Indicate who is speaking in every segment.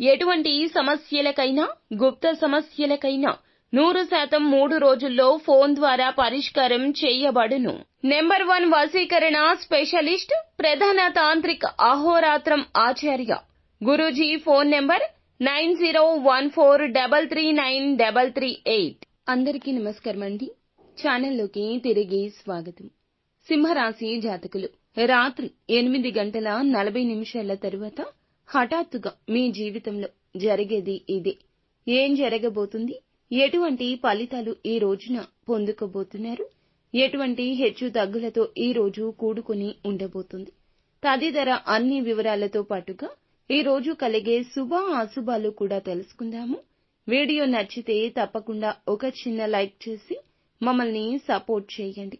Speaker 1: ఎటువంటి సమస్యలకైనా గుప్త సమస్యలకైనా నూరు శాతం మూడు రోజుల్లో ఫోన్ ద్వారా పరిష్కారం చేయబడును. నెంబర్ వన్ వశీకరణ స్పెషలిస్ట్ ప్రధాన తాంత్రిక అహోరాత్రం ఆచార్య. Guruji phone number nine zero one four double three nine double three eight. అందరికీ నమస్కారం అండి. ఛానల్లోకి తిరిగి స్వాగతం. సింహరాశి జాతకులు రాత్రి ఎనిమిది గంటల నలభై నిమిషాల తరువాత హఠాత్తుగా మీ జీవితంలో జరిగేది ఇదే. ఏం జరగబోతుంది? ఎటువంటి ఫలితాలు ఈ రోజున పొందుకోబోతున్నారు? ఎటువంటి హెచ్చు తగ్గులతో ఈ రోజు కూడుకుని ఉండబోతుంది? తదితర అన్ని వివరాలతో పాటుగా ఈ రోజు కలిగే శుభ అశుభాలు కూడా తెలుసుకుందాము. వీడియో నచ్చితే తప్పకుండా ఒక చిన్న లైక్ చేసి మమ్మల్ని సపోర్ట్ చేయండి.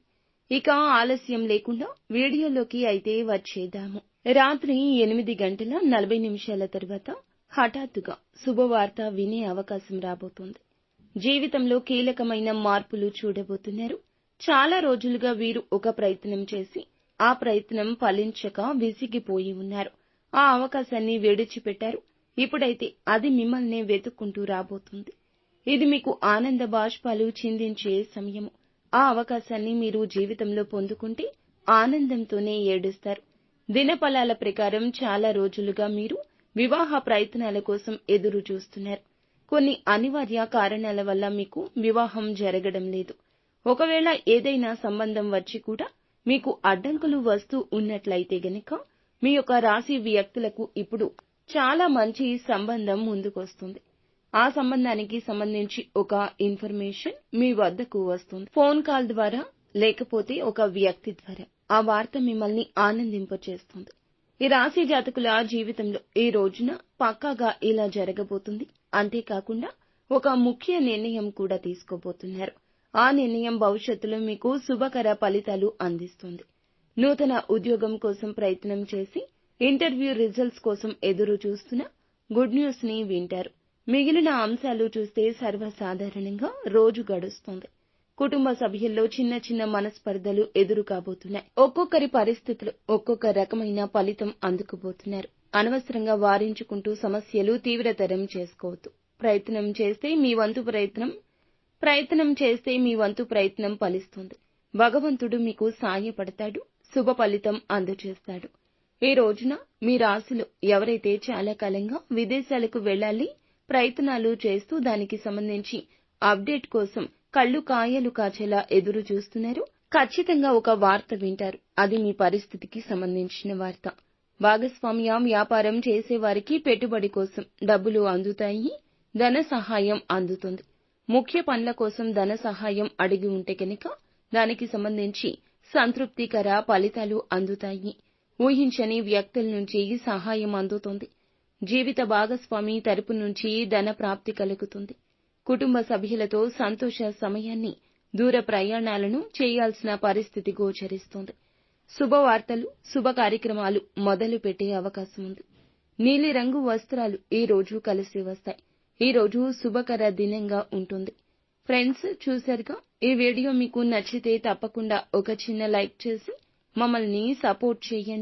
Speaker 1: ఇక ఆలస్యం లేకుండా వీడియోలోకి అయితే వచ్చేద్దాము. రాత్రి ఎనిమిది గంటల నలభై నిమిషాల తర్వాత హఠాత్తుగా శుభవార్త వినే అవకాశం రాబోతోంది. జీవితంలో కీలకమైన మార్పులు చూడబోతున్నారు. చాలా రోజులుగా వీరు ఒక ప్రయత్నం చేసి ఆ ప్రయత్నం ఫలించక విసిగిపోయి ఉన్నారు. ఆ అవకాశాన్ని విడిచిపెట్టారు. ఇప్పుడైతే అది మిమ్మల్నే వెతుక్కుంటూ రాబోతుంది. ఇది మీకు ఆనంద బాష్పాలు చిందించే సమయము. ఆ అవకాశాన్ని మీరు జీవితంలో పొందుకుంటే ఆనందంతోనే ఏడుస్తారు. దినఫలాల ప్రకారం చాలా రోజులుగా మీరు వివాహ ప్రయత్నాల కోసం ఎదురు చూస్తున్నారు. కొన్ని అనివార్య కారణాల వల్ల మీకు వివాహం జరగడం లేదు. ఒకవేళ ఏదైనా సంబంధం వచ్చి కూడా మీకు అడ్డంకులు వస్తూ ఉన్నట్లయితే గనక మీ యొక్క రాశి వ్యక్తులకు ఇప్పుడు చాలా మంచి సంబంధం ముందుకొస్తుంది. ఆ సంబంధానికి సంబంధించి ఒక ఇన్ఫర్మేషన్ మీ వద్దకు వస్తుంది. ఫోన్ కాల్ ద్వారా లేకపోతే ఒక వ్యక్తి ద్వారా. ఆ వార్త మిమ్మల్ని ఆనందింపచేస్తుంది. ఈ రాశి జాతకుల జీవితంలో ఈ రోజున పక్కాగా ఇలా జరగబోతుంది. అంతేకాకుండా ఒక ముఖ్య నిర్ణయం కూడా తీసుకోబోతున్నారు. ఆ నిర్ణయం భవిష్యత్తులో మీకు శుభకర ఫలితాలు అందిస్తుంది. నూతన ఉద్యోగం కోసం ప్రయత్నం చేసి ఇంటర్వ్యూ రిజల్ట్స్ కోసం ఎదురు చూస్తున్న గుడ్ న్యూస్ని వింటారు. మిగిలిన అంశాలు చూస్తే సర్వసాధారణంగా రోజు గడుస్తుంది. కుటుంబ సభ్యుల్లో చిన్న చిన్న మనస్పర్ధలు ఎదురు కాబోతున్నాయి ఒక్కొక్కరి పరిస్థితులు ఒక్కొక్క రకమైన ఫలితం అందుకుపోతున్నారు. అనవసరంగా వారించుకుంటూ సమస్యలు తీవ్రతరం చేసుకోవద్దు. ప్రయత్నం చేస్తే మీ వంతు ప్రయత్నం ప్రయత్నం చేస్తే మీ వంతు ప్రయత్నం ఫలిస్తుంది. భగవంతుడు మీకు సాయపడతాడు శుభ ఫలితం అందజేస్తాడు. ఈ రోజున మీ రాశిలో ఎవరైతే చాలా కాలంగా విదేశాలకు వెళ్ళాలి ప్రయత్నాలు చేస్తూ దానికి సంబంధించి అప్డేట్ కోసం కళ్ళు కాయలు కాచేలా ఎదురు చూస్తున్నారు. ఖచ్చితంగా ఒక వార్త వింటారు. అది మీ పరిస్థితికి సంబంధించిన వార్త. భాగస్వామ్య వ్యాపారం చేసేవారికి పెట్టుబడి కోసం డబ్బులు అందుతాయి ధన సహాయం అందుతుంది. ముఖ్య పనుల కోసం ధన సహాయం అడిగి ఉంటే కనుక దానికి సంబంధించి సంతృప్తికర ఫలితాలు అందుతాయి. ఊహించని వ్యక్తుల నుంచి సహాయం అందుతుంది. జీవిత భాగస్వామి తరపు నుంచి ధన ప్రాప్తి కలుగుతుంది. కుటుంబ సభ్యులతో సంతోష సమయాన్ని దూర ప్రయాణాలను చేయాల్సిన పరిస్థితి గోచరిస్తుంది. శుభవార్తలు శుభ కార్యక్రమాలు మొదలు పెట్టే అవకాశం ఉంది. నీలిరంగు వస్త్రాలు ఈ రోజు కలిసి వస్తాయి. ఈ రోజు శుభకర దినంగా ఉంటుంది. ఫ్రెండ్స్ చూశారుగా? ఈ వీడియో మీకు నచ్చితే తప్పకుండా ఒక చిన్న లైక్ చేసి మమ్మల్ని సపోర్ట్ చేయండి.